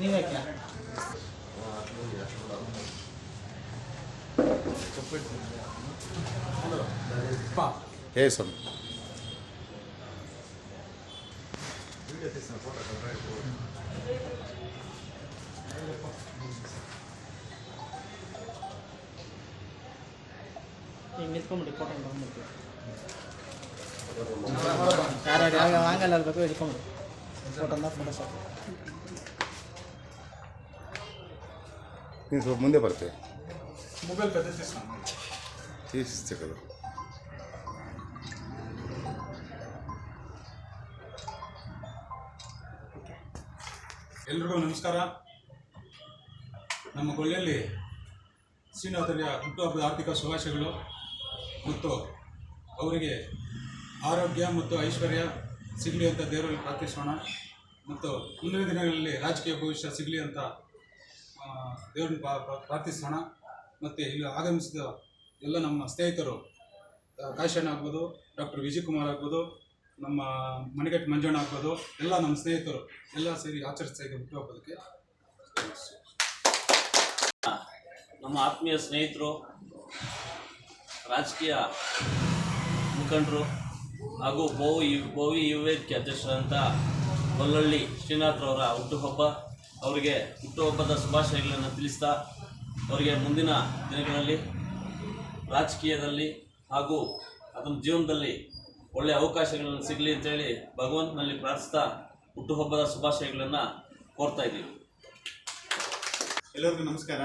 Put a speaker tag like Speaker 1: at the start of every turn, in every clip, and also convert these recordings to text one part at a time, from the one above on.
Speaker 1: నీవే ఏ స్వామి வாங்க எல்லாரும் பக்கம் எடுக்க முடியும் ஃபோட்டோ தான் ஃபோட்டோ ஷாப்
Speaker 2: ನೀನು ಸ್ವಲ್ಪ ಮುಂದೆ ಬರ್ತೇವೆ
Speaker 3: ಮೊಬೈಲ್ ಎಲ್ರಿಗೂ ನಮಸ್ಕಾರ. ನಮ್ಮ ಕೊಳ್ಳೆಯಲ್ಲಿ ಶ್ರೀನಾಥರಿಗೆ ಹುಟ್ಟುಹಬ್ಬದ ಆರ್ಥಿಕ ಶುಭಾಶಯಗಳು ಮತ್ತು ಅವರಿಗೆ ಆರೋಗ್ಯ ಮತ್ತು ಐಶ್ವರ್ಯ ಸಿಗಲಿ ಅಂತ ದೇವರಲ್ಲಿ ಪ್ರಾರ್ಥಿಸೋಣ. ಮತ್ತು ಮುಂದಿನ ದಿನಗಳಲ್ಲಿ ರಾಜಕೀಯ ಭವಿಷ್ಯ ಸಿಗಲಿ ಅಂತ ದೇವರನ್ನ ಪ್ರಾ- ಪ್ರಾ- ಪ್ರಾರ್ಥಿಸೋಣ. ಮತ್ತು ಇಲ್ಲಿ ಆಗಮಿಸಿದ ಎಲ್ಲ ನಮ್ಮ ಸ್ನೇಹಿತರು ಕಾಶಣ್ಣ ಆಗ್ಬೋದು, ಡಾಕ್ಟರ್ ವಿಜಯ್ ಕುಮಾರ್ ಆಗ್ಬೋದು, ನಮ್ಮ ಮಣಿಗಟ್ಟಿ ಮಂಜಣ್ಣ ಆಗ್ಬೋದು, ಎಲ್ಲ ನಮ್ಮ ಸ್ನೇಹಿತರು ಎಲ್ಲ ಸೇರಿ ಆಚರಿಸ್ತಾ ಇದ್ದೀವಿ ಹುಟ್ಟುಹಬ್ಬದಕ್ಕೆ
Speaker 4: ನಮ್ಮ ಆತ್ಮೀಯ ಸ್ನೇಹಿತರು, ರಾಜಕೀಯ ಮುಖಂಡರು ಹಾಗೂ ಬೋವಿ ಬೋವಿ ಯುವ ಅಧ್ಯಕ್ಷರಂತ ಅಧ್ಯಕ್ಷರಾದಂಥ ಗೊಲ್ಲಳ್ಳಿ ಶ್ರೀನಾಥ್ರವರ ಹುಟ್ಟುಹಬ್ಬ ಅವರಿಗೆ ಹುಟ್ಟುಹಬ್ಬದ ಶುಭಾಶಯಗಳನ್ನು ತಿಳಿಸ್ತಾ ಅವರಿಗೆ ಮುಂದಿನ ದಿನಗಳಲ್ಲಿ ರಾಜಕೀಯದಲ್ಲಿ ಹಾಗೂ ಅದನ್ನು ಜೀವನದಲ್ಲಿ ಒಳ್ಳೆಯ ಅವಕಾಶಗಳನ್ನು ಸಿಗಲಿ ಅಂತೇಳಿ ಭಗವಂತನಲ್ಲಿ ಪ್ರಾರ್ಥಿಸ್ತಾ ಹುಟ್ಟುಹಬ್ಬದ ಶುಭಾಶಯಗಳನ್ನು ಕೋರ್ತಾ ಇದ್ದೀವಿ.
Speaker 5: ಎಲ್ಲರಿಗೂ ನಮಸ್ಕಾರ.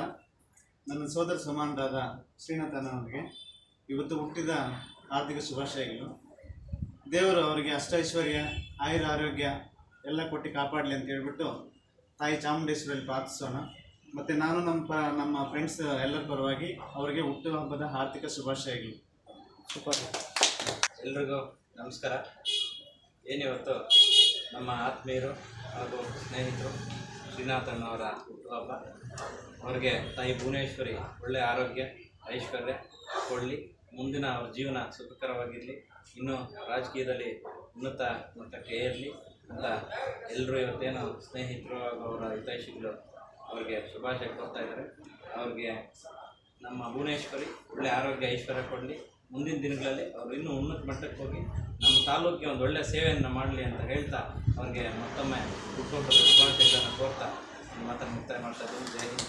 Speaker 5: ನನ್ನ ಸೋದರ ಸಮಾನರಾದ ಶ್ರೀನಾಥನವರಿಗೆ ಇವತ್ತು ಹುಟ್ಟಿದ ಆರ್ಥಿಕ ಶುಭಾಶಯಗಳು. ದೇವರು ಅವರಿಗೆ ಅಷ್ಟೈಶ್ವರ್ಯ ಆಯುರ ಆರೋಗ್ಯ ಎಲ್ಲ ಕೊಟ್ಟು ಕಾಪಾಡಲಿ ಅಂತ ಹೇಳ್ಬಿಟ್ಟು ತಾಯಿ ಚಾಮುಂಡೇಶ್ವರಲ್ಲಿ ಪ್ರಾರ್ಥಿಸೋಣ. ಮತ್ತು ನಾನು ನಮ್ಮ ಪ, ನಮ್ಮ ಫ್ರೆಂಡ್ಸ್ ಎಲ್ಲರ ಪರವಾಗಿ ಅವರಿಗೆ ಹುಟ್ಟುಹಬ್ಬದ ಆರ್ಥಿಕ ಶುಭಾಶಯಗಳು.
Speaker 1: ಸೂಪರ್.
Speaker 6: ಎಲ್ರಿಗೂ ನಮಸ್ಕಾರ. ಏನಿವತ್ತು ನಮ್ಮ ಆತ್ಮೀಯರು ಹಾಗೂ ಸ್ನೇಹಿತರು ಶ್ರೀನಾಥಣ್ಣವರ ಹುಟ್ಟುಹಬ್ಬ ಅವರಿಗೆ ತಾಯಿ ಭುವನೇಶ್ವರಿ ಒಳ್ಳೆಯ ಆರೋಗ್ಯ, ಐಶ್ವರ್ಯ ಕೊಡಲಿ. ಮುಂದಿನ ಅವ್ರ ಜೀವನ ಸುಖಕರವಾಗಿರಲಿ. ಇನ್ನೂ ರಾಜಕೀಯದಲ್ಲಿ ಉನ್ನತ ಮಟ್ಟಕ್ಕೆ ಏರಲಿ. ಅಂತ ಎಲ್ಲರೂ ಇವತ್ತೇನು ಸ್ನೇಹಿತರು ಹಾಗೂ ಅವರ ಹಿತೈಷಿಗಳು, ಅವ್ರಿಗೆ ಶುಭಾಶಯ ಕೊಡ್ತಾ ಇದ್ದಾರೆ. ಅವ್ರಿಗೆ ನಮ್ಮ ಭುವನೇಶ್ವರಿ, ಒಳ್ಳೆ ಆರೋಗ್ಯ, ಐಶ್ವರ್ಯ ಕೊಡಲಿ. ಮುಂದಿನ ದಿನಗಳಲ್ಲಿ ಅವರು ಇನ್ನೂ ಉನ್ನತ ಮಟ್ಟಕ್ಕೆ ಹೋಗಿ ನಮ್ಮ ತಾಲೂಕಿಗೆ ಒಂದು ಒಳ್ಳೆಯ ಸೇವೆಯನ್ನು ಮಾಡಲಿ ಅಂತ ಹೇಳ್ತಾ ಅವ್ರಿಗೆ ಮತ್ತೊಮ್ಮೆ ಹುಟ್ಟುಹಬ್ಬದ ಶುಭಾಶಯಗಳನ್ನು ಕೋರ್ತಾ ಮಾತನ್ನು ಮುಕ್ತಾಯ ಮಾಡ್ತಾ ಇದ್ದೀನಿ. ಹಿಂದ್.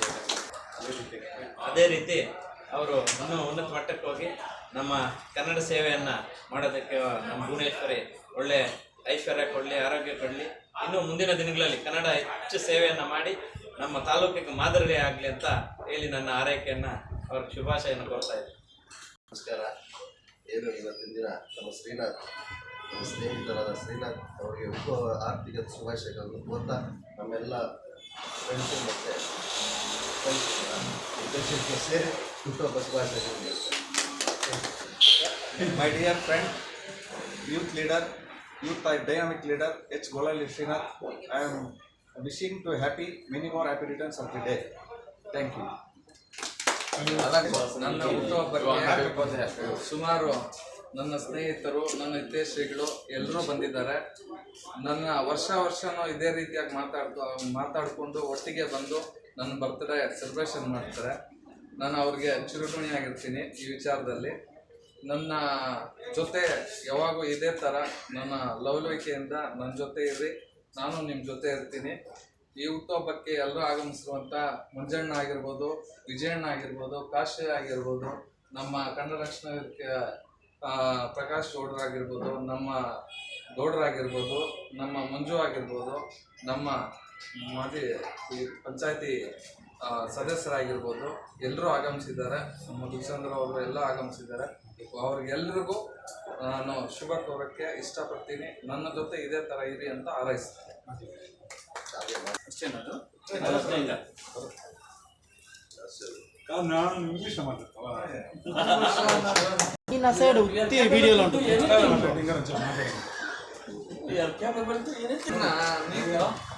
Speaker 6: ಅದೇ ರೀತಿ ಅವರು ಇನ್ನೂ ಉನ್ನತ ಮಟ್ಟಕ್ಕೆ ಹೋಗಿ ನಮ್ಮ ಕನ್ನಡ ಸೇವೆಯನ್ನು ಮಾಡೋದಕ್ಕೆ ನಮ್ಮ ಭುವನೇಶ್ವರಿ ಒಳ್ಳೆ ಐಶ್ವರ್ಯ ಕೊಡಲಿ ಆರೋಗ್ಯ ಕೊಡಲಿ. ಇನ್ನು ಮುಂದಿನ ದಿನಗಳಲ್ಲಿ ಕನ್ನಡ ಹೆಚ್ಚು ಸೇವೆಯನ್ನು ಮಾಡಿ ನಮ್ಮ ತಾಲೂಕಿಗೆ ಮಾದರಿ ಆಗಲಿ ಅಂತ ಹೇಳಿ ನನ್ನ ಆರೈಕೆಯನ್ನು ಅವ್ರಿಗೆ ಶುಭಾಶಯನ ಕೊಡ್ತಾ ಇದ್ದೀನಿ.
Speaker 7: ನಮಸ್ಕಾರ. ಏನು ಇವತ್ತಿನ ದಿನ ನಮ್ಮ ಶ್ರೀನಾಥ್ ನಮ್ಮ ಸ್ನೇಹಿತರಾದ ಶ್ರೀನಾಥ್ ಅವರಿಗೆ ಹುಟ್ಟುವ ಆರ್ಥಿಕ ಶುಭಾಶಯಗಳನ್ನು ಕೋರ್ತಾ ನಮ್ಮೆಲ್ಲ ಫ್ರೆಂಡ್ಸು ಮತ್ತು ಫ್ರೆಂಡ್ಸ್ ಸೇರಿ ಹುಟ್ಟುಹಬ್ಬ ಶುಭಾಶಯಗಳನ್ನು
Speaker 8: ಮೈ dear friend, youth leader, youth dynamic leader, H. Golali Srinath, I am wishing to happy, many more happy returns of the day. Thank you.
Speaker 9: ನನ್ನ ಹುಟ್ಟುಹಬ್ಬಕ್ಕೆ ಸುಮಾರು ನನ್ನ ಸ್ನೇಹಿತರು ನನ್ನ ಹಿತೇಶ್ರೀಗಳು ಎಲ್ಲರೂ ಬಂದಿದ್ದಾರೆ ನನ್ನ ವರ್ಷ ವರ್ಷನೂ ಇದೇ ರೀತಿಯಾಗಿ ಮಾತಾಡ್ಕೊ ಮಾತಾಡಿಕೊಂಡು ಒಟ್ಟಿಗೆ ಬಂದು ನನ್ನ ಬರ್ತ್ಡೇ ಸೆಲೆಬ್ರೇಷನ್ ಮಾಡ್ತಾರೆ ನಾನು ಅವ್ರಿಗೆ ಚಿರುಗುಣಿಯಾಗಿರ್ತೀನಿ ಈ ವಿಚಾರದಲ್ಲಿ ನನ್ನ ಜೊತೆ ಯಾವಾಗೂ ಇದೇ ಥರ ನನ್ನ ಲವಲವಿಕೆಯಿಂದ ನನ್ನ ಜೊತೆ ಇರಿ. ನಾನು ನಿಮ್ಮ ಜೊತೆ ಇರ್ತೀನಿ. ಈ ಹುಟ್ಟುಹಬ್ಬಕ್ಕೆ ಎಲ್ಲರೂ ಆಗಮಿಸಿರುವಂಥ ಮಂಜಣ್ಣ ಆಗಿರ್ಬೋದು, ವಿಜಯಣ್ಣ ಆಗಿರ್ಬೋದು, ಕಾಶಿ ಆಗಿರ್ಬೋದು, ನಮ್ಮ ಕನ್ನಡ ರಕ್ಷಣಾ ಪ್ರಕಾಶ್ ಗೌಡ್ರಾಗಿರ್ಬೋದು ನಮ್ಮ ಗೌಡ್ರಾಗಿರ್ಬೋದು ನಮ್ಮ ಮಂಜು ಆಗಿರ್ಬೋದು, ನಮ್ಮ ಮಾಜಿ ಈ ಪಂಚಾಯತಿ ಸದಸ್ಯರಾಗಿರ್ಬೋದು ಎಲ್ಲರೂ ಆಗಮಿಸಿದ್ದಾರೆ. ನಮ್ಮ ದುಷ್ಯಂದ್ರ ಅವರು ಎಲ್ಲ ಆಗಮಿಸಿದ್ದಾರೆ. ಅವ್ರಿಗೆಲ್ರಿಗೂ ನಾನು ಶುಭ ಕೋರಕ್ಕೆ ಇಷ್ಟಪಡ್ತೀನಿ. ನನ್ನ ಜೊತೆ ಇದೇ ಥರ ಇರಿ ಅಂತ ಹಾರೈಸ್ತೀನಿ.
Speaker 4: ಅಷ್ಟೇನದು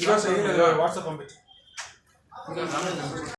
Speaker 3: ఇలా చేయాలి వాట్సాప్ పంపించు